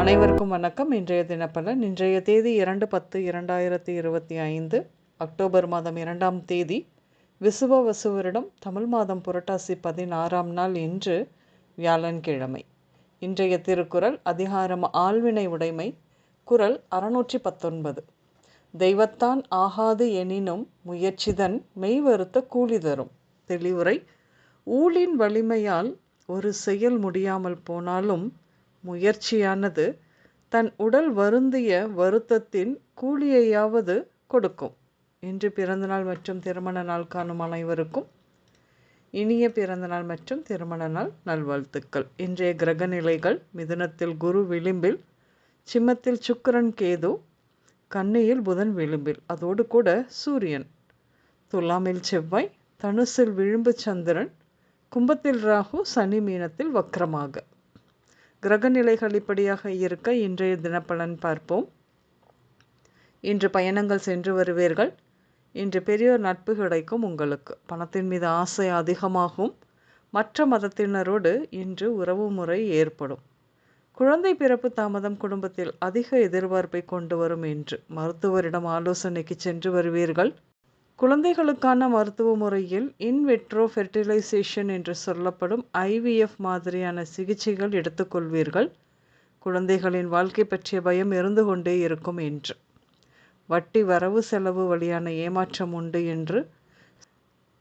அனைவருக்கும் வணக்கம். இன்றைய தினப்பலன் இன்றைய தேதி இரண்டு பத்து இரண்டாயிரத்தி இருபத்தி ஐந்து அக்டோபர் மாதம் இரண்டாம் தேதி விசுவ வசுவரிடம் தமிழ் மாதம் புரட்டாசி பதினாறாம் நாள் இன்று வியாழன்கிழமை. இன்றைய திருக்குறள் அதிகாரம் ஆழ்வினை உடைமை குரல் அறுநூற்றி பத்தொன்பது தெய்வத்தான் ஆகாது எனினும் முயற்சிதன் மெய்வருத்த கூலி தரும். தெளிவுரை ஊழின் வலிமையால் ஒரு செயல் முடியாமல் போனாலும் முயற்சியானது தன் உடல் வருந்திய வருத்தத்தின் கூலியையாவது கொடுக்கும். இன்று பிறந்தநாள் மற்றும் திருமண நாள் காணும் அனைவருக்கும் இனிய பிறந்தநாள் மற்றும் திருமண நாள் நல்வாழ்த்துக்கள். இன்றைய கிரக நிலைகள் மிதுனத்தில் குரு விளிம்பில் சிம்மத்தில் சுக்கரன் கேது கன்னியில் புதன் விளிம்பில் அதோடு கூட சூரியன். துலாமில் செவ்வாய் தனுசில் விழும்பு சந்திரன் கும்பத்தில் ராகு சனி மீனத்தில் வக்கரமாக கிரகநிலைகள் இப்படியாக இருக்க இன்றைய தினப்பலன் பார்ப்போம். இன்று பயணங்கள் சென்று வருவீர்கள். இன்று பெரியோர் நட்பு கிடைக்கும் உங்களுக்கு. பணத்தின் மீது ஆசை அதிகமாகும். மற்ற மதத்தினரோடு இன்று உறவு முறை ஏற்படும். குழந்தை பிறப்பு தாமதம் குடும்பத்தில் அதிக எதிர்பார்ப்பை கொண்டு வரும் என்று மருத்துவரிடம் ஆலோசனைக்கு சென்று வருவீர்கள். குழந்தைகளுக்கான மருத்துவ முறையில் இன்வெட்ரோ ஃபெர்டிலைசேஷன் என்று சொல்லப்படும் ஐவிஎஃப் மாதிரியான சிகிச்சைகள் எடுத்துக்கொள்வீர்கள். குழந்தைகளின் வாழ்க்கை பற்றிய பயம் இருந்து கொண்டே இருக்கும் என்று. வட்டி வரவு செலவு வழியான ஏமாற்றம் உண்டு என்று.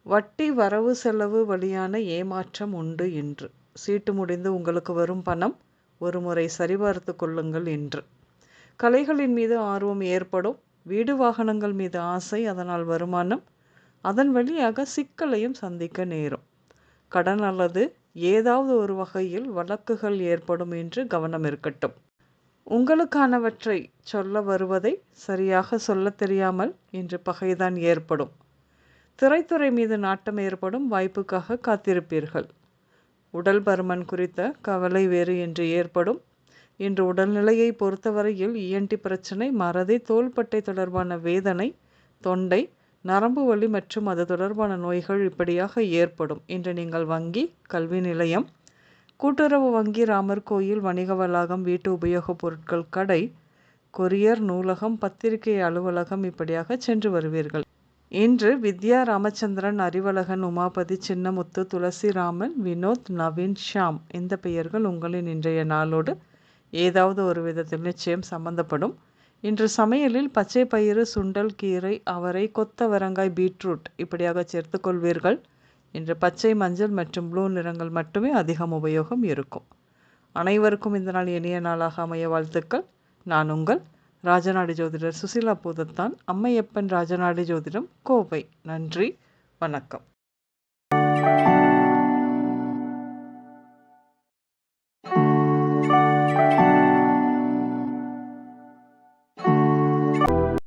வட்டி வரவு செலவு வழியான ஏமாற்றம் உண்டு என்று. சீட்டு முடிந்து உங்களுக்கு வரும் பணம் ஒரு முறை சரிபார்த்து கொள்ளுங்கள் என்று. கலைகளின் மீது ஆர்வம் ஏற்படும். வீடு வாகனங்கள் மீது ஆசை அதனால் வருமானம். அதன் வழியாக சிக்கலையும் சந்திக்க நேரும். கடன் அல்லது ஏதாவது ஒரு வகையில் வழக்குகள் ஏற்படும் என்று கவனம் இருக்கட்டும். உங்களுக்கானவற்றை சொல்ல வருவதை சரியாக சொல்ல தெரியாமல் இன்று பகைதான் ஏற்படும். திரைத்துறை மீது நாட்டம் ஏற்படும் வாய்ப்புக்காக காத்திருப்பீர்கள். உடல் பருமன் குறித்த கவலை வேறு என்று ஏற்படும். இன்று உடல்நிலையை பொறுத்தவரையில் இஎன்டி பிரச்சனை மறதி தோள்பட்டை தொடர்பான வேதனை தொண்டை நரம்பு வலி மற்றும் அது தொடர்பான நோய்கள் இப்படியாக ஏற்படும். இன்று நீங்கள் வங்கி கல்வி நிலையம் கூட்டுறவு வங்கி ராமர் கோயில் வணிக வளாகம் வீட்டு உபயோகப் பொருட்கள் கடை கொரியர் நூலகம் பத்திரிகை அலுவலகம் இப்படியாக சென்று வருவீர்கள். இன்று வித்யா ராமச்சந்திரன் அறிவழகன் உமாபதி சின்னமுத்து துளசிராமன் வினோத் நவீன் ஷாம் இந்த பெயர்கள் உங்களின் இன்றைய நாளோடு ஏதாவது ஒரு விதத்தில் நிச்சயம் சம்பந்தப்படும். இன்று சமையலில் பச்சை பயிறு சுண்டல் கீரை அவரை கொத்தவரங்காய் பீட்ரூட் இப்படியாக சேர்த்து கொள்வீர்கள். இன்று பச்சை மஞ்சள் மற்றும் ப்ளூ நிறங்கள் மட்டுமே அதிகம் உபயோகம் இருக்கும். அனைவருக்கும் இந்த நாள் இனிய நாளாக அமைய வாழ்த்துக்கள். நான் உங்கள் ராஜநாடி ஜோதிடர் சுசிலா பூதத்தான் அம்மையப்பன் ராஜநாடி ஜோதிடம் கோவை. நன்றி வணக்கம்.